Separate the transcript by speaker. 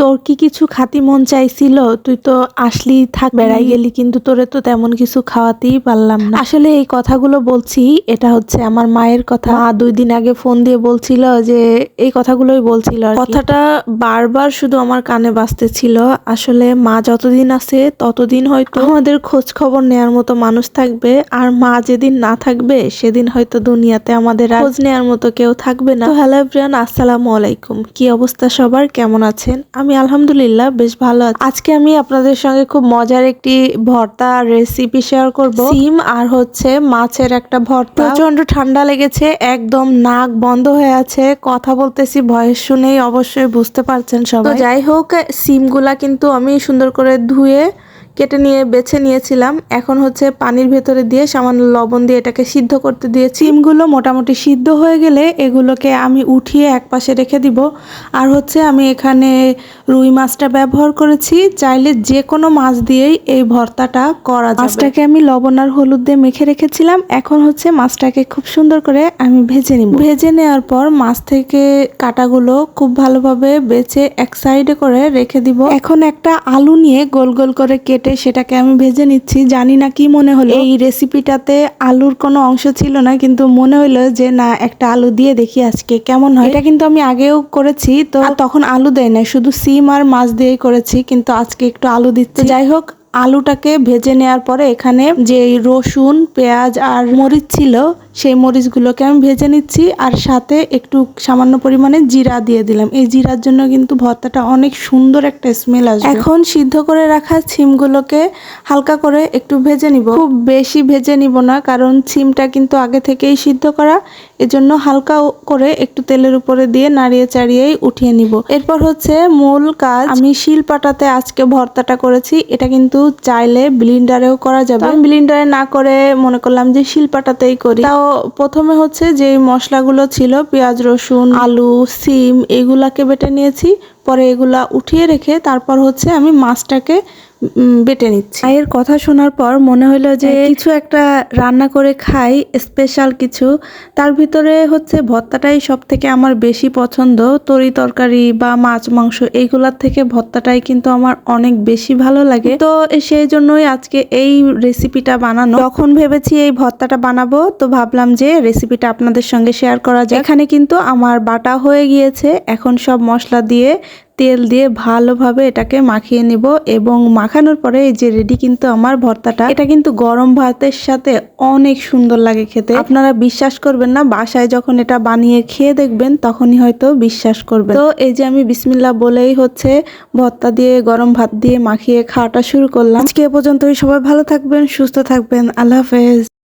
Speaker 1: তোর কি কিছু খাতি মন চাইছিল? তুই তো আসলি থাক বেড়াই গেলি কিন্তু তোরে তো তেমন কিছু খাওয়াতেই পারলাম না। আসলে এই কথাগুলো বলছি এটা হচ্ছে আমার মায়ের কথা। মা দুই দিন আগে ফোন দিয়ে বলছিল যে এই কথাগুলোই বলছিল কথাটা বারবার শুধু আমার কানে বাজতেছিল। আসলে মা যতদিন আছে ততদিন হয়তো আমাদের খোঁজ খবর নেয়ার মতো মানুষ থাকবে আর মা যেদিন না থাকবে সেদিন হয়তো দুনিয়াতে আমাদের খোঁজ নেয়ার মতো কেউ থাকবে না। হ্যালো এভরিওয়ান আসসালামু আলাইকুম। কি অবস্থা সবার? কেমন আছেন? আমি আলহামদুলিল্লাহ বেশ ভালো আছি। আজকে আমি আপনাদের সঙ্গে খুব মজার একটি ভর্তা রেসিপি শেয়ার করব। সিম আর হচ্ছে মাছের একটা ভর্তা। প্রচণ্ড ঠান্ডা লেগেছে, একদম নাক বন্ধ হয়ে আছে। কথা বলতেছি, ভয়েস শুনেই অবশ্যই বুঝতে পারছেন সবাই। যাই হোক, সিমগুলা কিন্তু আমি সুন্দর করে ধুয়ে কেটে নিয়ে বেছে নিয়েছিলাম। এখন হচ্ছে পানির ভেতরে দিয়ে সামান্য লবণ দিয়ে এটাকে সিদ্ধ করতে দিয়ে সিমগুলো মোটামুটি সিদ্ধ হয়ে গেলে এগুলোকে আমি উঠিয়ে এক পাশে রেখে দিব। আর হচ্ছে আমি এখানে রুই মাছটা ব্যবহার করেছি। চাইলে যে কোনো মাছ দিয়েই এই ভর্তাটা করা মাছটাকে আমি লবণ আর হলুদ দিয়ে মেখে রেখেছিলাম। এখন হচ্ছে মাছটাকে খুব সুন্দর করে আমি ভেজে নিব। ভেজে নেওয়ার পর মাছ থেকে কাটাগুলো খুব ভালোভাবে বেছে এক সাইডে করে রেখে দিব। এখন একটা আলু নিয়ে গোল গোল করে কেটে সেটাকে আমি ভেজে নিচ্ছি। জানি না কি মনে হলো। এই রেসিপিটাতে আলুর কোনো অংশ ছিল না কিন্তু মনে হলো যে না একটা আলু দিয়ে দেখি আজকে কেমন হয়। এটা কিন্তু আমি আগেও করেছি তো তখন আলু দেয় না শুধু সিম আর মাছ দিয়েই করেছি কিন্তু আজকে একটু আলু দিচ্ছে। যাই হোক আলুটাকে ভেজে নেওয়ার পরে এখানে যে রসুন পেঁয়াজ আর মরিচ ছিল সেই মরিচগুলোকে আমি ভেজে নিচ্ছি আর সাথে একটু সামান্য পরিমাণে জিরা দিয়ে দিলাম। এই জিরার জন্য কিন্তু ভর্তাটা অনেক সুন্দর একটা স্মেল আসবে। এখন সিদ্ধ করে রাখা ছিমগুলোকে হালকা করে একটু ভেজে নিব। খুব বেশি ভেজে নিব না, কারণ ছিমটা কিন্তু আগে থেকেই সিদ্ধ করা। এজন্য হালকা করে একটু তেলের উপরে দিয়ে নাড়িয়ে চাড়িয়েই উঠিয়ে নিব। এরপর হচ্ছে মূল কাজ। আমি শিলপাটাতে আজকে ভর্তাটা করেছি। এটা কিন্তু চাইলে ব্লিন্ডারেও করা যাবে। ব্লিন্ডারে না করে মনে করলাম যে শিলপাটাতেই করি। তাও প্রথমে হচ্ছে যে মশলাগুলো ছিল, পেঁয়াজ, রসুন, আলু, সিম, এগুলাকে বেটে নিয়েছি। পরে এগুলা উঠিয়ে রেখে তারপর হচ্ছে আমি মাছটাকে বেটে নিচ্ছি। মায়ের কথা শোনার পর মনে হলো যে কিছু একটা রান্না করে খাই স্পেশাল কিছু। তার ভিতরে হচ্ছে ভর্তাটাই সব থেকে আমার বেশি পছন্দ। তরি তরকারি বা মাছ মাংস এইগুলার থেকে ভর্তাটাই কিন্তু আমার অনেক বেশি ভালো লাগে। তো সেই জন্যই আজকে এই রেসিপিটা বানানো। তখন ভেবেছি এই ভর্তাটা বানাবো তো ভাবলাম যে রেসিপিটা আপনাদের সঙ্গে শেয়ার করা যায় এখানে কিন্তু আমার বাটা হয়ে গিয়েছে। এখন সব মশলা দিয়ে তেল দিয়ে ভালোভাবে এটাকে মাখিয়ে নিব এবং মাখানোর পরে এই যে রেডি কিন্তু আমার ভর্তাটা, এটা কিন্তু গরম ভাতের সাথে অনেক সুন্দর লাগে খেতে। আপনারা বিশ্বাস করবেন না, বাসায় যখন এটা বানিয়ে খেয়ে দেখবেন, তখনই হয়তো বিশ্বাস করবেন। তো এই যে আমি বিসমিল্লা বলেই হচ্ছে, ভর্তা দিয়ে, গরম ভাত দিয়ে মাখিয়ে খাওয়াটা শুরু করলাম। আজকে এ পর্যন্তই, সবাই ভালো থাকবেন, সুস্থ থাকবেন, আল্লাহ হাফেজ।